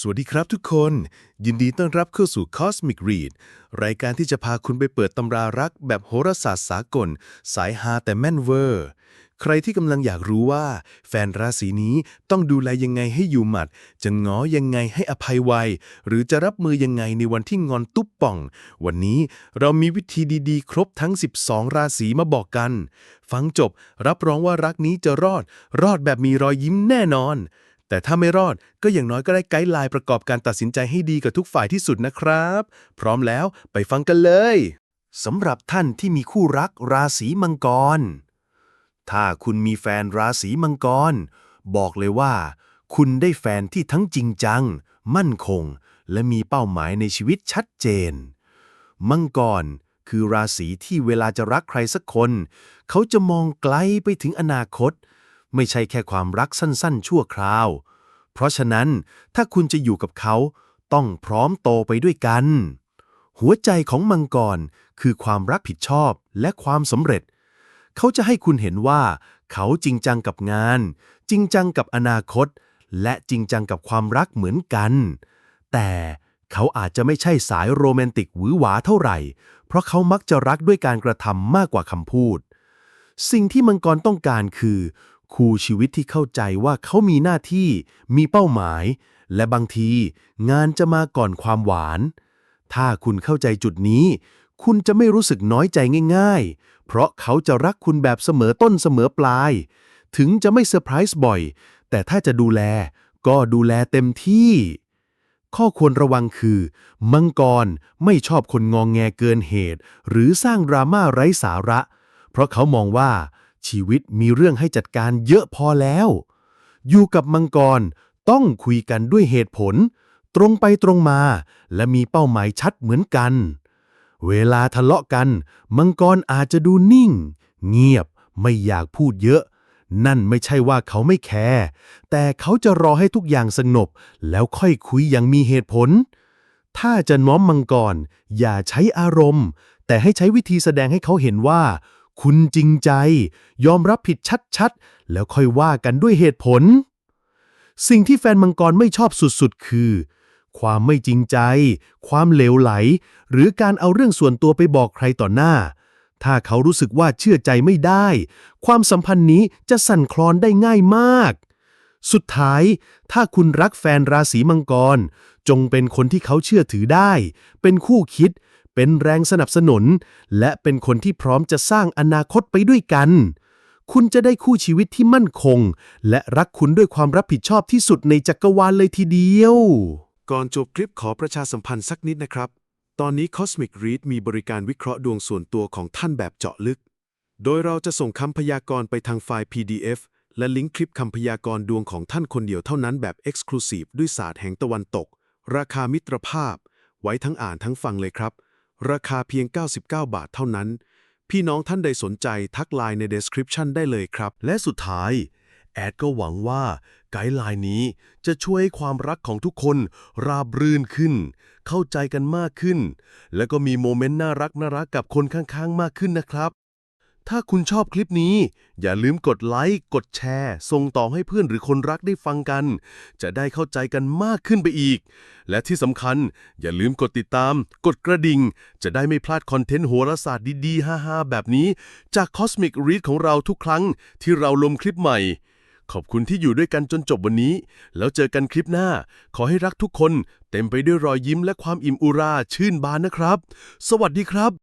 สวัสดีครับทุกคน ยินดีต้อนรับเข้าสู่ Cosmic Read รายการที่จะพาคุณไปเปิดตำรารักแบบโหราศาสตร์สากล สายฮาแต่แม่นเวอร์ ใครที่กำลังอยากรู้ว่า แฟนราศีนี้ต้องดูแลยังไงให้อยู่หมัด จะง้อยังไงให้อภัยไว หรือจะรับมือยังไงในวันที่งอนตุ๊บป่อง วันนี้เรามีวิธีดีๆ ครบทั้ง 12 ราศีมาบอกกัน ฟังจบรับรองว่ารักนี้จะรอด รอดแบบมีรอยยิ้มแน่นอน แต่ถ้าไม่รอดก็อย่างน้อยก็ได้ไกด์ไลน์ประกอบการตัดสินใจให้ดีกับทุกฝ่ายที่สุดนะครับ พร้อมแล้วไปฟังกันเลยสำหรับท่านที่มีคู่รักราศีมังกร ถ้าคุณมีแฟนราศีมังกร บอกเลยว่า คุณได้แฟนที่ทั้งจริงจัง มั่นคง และมีเป้าหมายในชีวิตชัดเจน มังกรคือราศีที่เวลาจะรักใครสักคน เขาจะมองไกลไปถึงอนาคต ไม่ใช่แค่ความรักสั้นๆ ชั่วคราว เพราะฉะนั้นถ้าคุณจะอยู่กับเขา ต้องพร้อมโตไปด้วยกัน หัวใจของมังกรคือความรักผิดชอบและความสำเร็จ เขาจะให้คุณเห็นว่า เขาจริงจังกับงาน จริงจังกับอนาคต และจริงจังกับความรักเหมือนกัน แต่เขาอาจจะไม่ใช่สายโรแมนติกหวือหวาเท่าไหร่ เพราะเขามักจะรักด้วยการกระทำมากกว่าคำพูด สิ่งที่มังกรต้องการคือ คู่ชีวิตที่เข้าใจว่าเขามีหน้าที่ มีเป้าหมาย และบางที งานจะมาก่อนความหวาน ถ้าคุณเข้าใจจุดนี้ คุณจะไม่รู้สึกน้อยใจง่าย ๆ เพราะเขาจะรักคุณแบบเสมอต้นเสมอปลาย ถึงจะไม่เซอร์ไพรส์บ่อย แต่ถ้าจะดูแล ก็ดูแลเต็มที่ ข้อควรระวังคือ มังกรไม่ชอบคนงองแงเกินเหตุ หรือสร้างดราม่าไร้สาระ เพราะเขามองว่า ชีวิตมีเรื่องให้จัดการเยอะพอแล้ว อยู่กับมังกรต้องคุยกันด้วยเหตุผล ตรงไปตรงมา และมีเป้าหมายชัดเหมือนกัน เวลาทะเลาะกัน มังกรอาจจะดูนิ่ง เงียบไม่อยากพูดเยอะ นั่นไม่ใช่ว่าเขาไม่แคร์แต่เขาจะรอให้ทุกอย่างสงบแล้วค่อยคุยอย่างมีเหตุผล ถ้าจะน้อมมังกรอย่าใช้อารมณ์ แต่ให้ใช้วิธีแสดงให้เขาเห็นว่า คุณจริงใจ ยอมรับผิดชัดๆ แล้วค่อยว่ากันด้วยเหตุผล สิ่งที่แฟนมังกรไม่ชอบสุดๆ คือ ความไม่จริงใจ ความเหลวไหล หรือการเอาเรื่องส่วนตัวไปบอกใครต่อหน้า ถ้าเขารู้สึกว่าเชื่อใจไม่ได้ ความสัมพันธ์นี้จะสั่นคลอนได้ง่ายมากสุดท้าย ถ้าคุณรักแฟนราศีมังกร จงเป็นคนที่เขาเชื่อถือได้ เป็นคู่คิด เป็นแรงสนับสนุน และเป็นคนที่พร้อมจะสร้างอนาคตไปด้วยกัน คุณจะได้คู่ชีวิตที่มั่นคง และรักคุณด้วยความรับผิดชอบที่สุดในจักรวาลเลยทีเดียว ก่อนจบคลิปขอประชาสัมพันธ์สักนิดนะครับ ตอนนี้ Cosmic Read มีบริการวิเคราะห์ดวงส่วนตัวของท่านแบบเจาะลึก โดยเราจะส่งคำพยากรณ์ไปทางไฟล์ PDF และลิงก์คลิปคำพยากรณ์ดวงของท่านคนเดียวเท่านั้นแบบ Exclusive ด้วยศาสตร์แห่งตะวันตก ราคามิตรภาพ ไว้ทั้งอ่านทั้งฟังเลยครับ ราคาเพียง 99 บาทเท่านั้น พี่น้องท่านใดสนใจทักไลน์ใน Description ได้เลยครับ และสุดท้าย แอดก็หวังว่าไกด์ไลน์นี้จะช่วยให้ความรักของทุกคนราบรื่นขึ้น เข้าใจกันมากขึ้น และก็มีโมเมนต์น่ารักน่ารักกับคนข้างๆ มากขึ้นนะครับ ถ้าคุณชอบคลิปนี้ อย่าลืมกดไลค์ กดแชร์ ส่งต่อให้เพื่อนหรือคนรักได้ฟังกัน จะได้เข้าใจกันมากขึ้นไปอีก และที่สำคัญ อย่าลืมกดติดตาม กดกระดิ่ง จะได้ไม่พลาดคอนเทนต์โหราศาสตร์ดีๆฮ่าๆแบบนี้ จาก Cosmic Read ของเราทุกครั้งที่เราลงคลิปใหม่ ขอบคุณที่อยู่ด้วยกันจนจบวันนี้ แล้วเจอกันคลิปหน้า ขอให้รักทุกคน เต็มไปด้วยรอยยิ้มและความอิ่มอุราชื่นบานนะครับ สวัสดีครับ